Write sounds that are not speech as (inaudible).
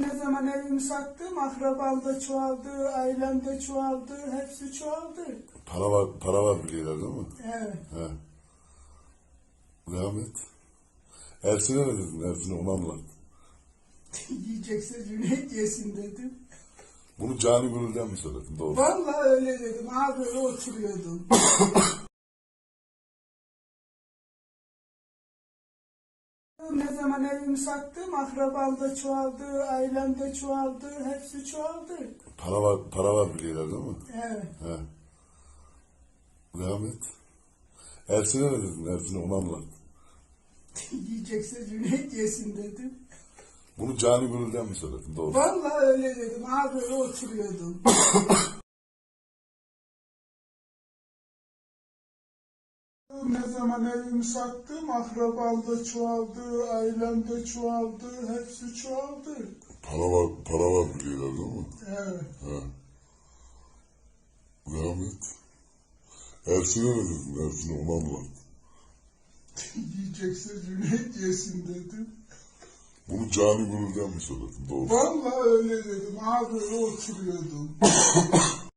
Ne zaman evimi sattım, akrabam da çoğaldı, ailem de çoğaldı, hepsi çoğaldı. Para var, para var biliyorlar değil mi? Evet. He. Devam et. Ersin'e ne dedin? Ersin'e onu anlat. (laughs) Yiyecekse Cüneyt yesin dedim. Bunu cani gönülden mi söyledin? Doğru. Vallahi öyle dedim. Abi böyle oturuyordum. (coughs) ne zaman evimi sattım, akrabam da çoğaldı, ailem de çoğaldı, hepsi çoğaldı. Para var, para var biliyorlar değil mi? Evet. He. Devam et. Ersin'e ne dedin? Ersin'e onu anlat. (laughs) Yiyecekse Cüneyt yesin dedim. Bunu cani gönülden mi söyledin? Doğru. Vallahi öyle dedim. Abi oturuyordum. (coughs) ne zaman evimi sattım, akrabam da çoğaldı, ailem de çoğaldı, hepsi çoğaldı. Para var, para var biliyorlar değil mi? Evet. He. Devam et. Ersin'e ne dedin? Ersin'e onu anlat. Yiyecekse Cüneyt yesin dedim. Bunu cani gönülden mi söyledin? Doğru. Vallahi öyle dedim. Böyle oturuyordum. (laughs)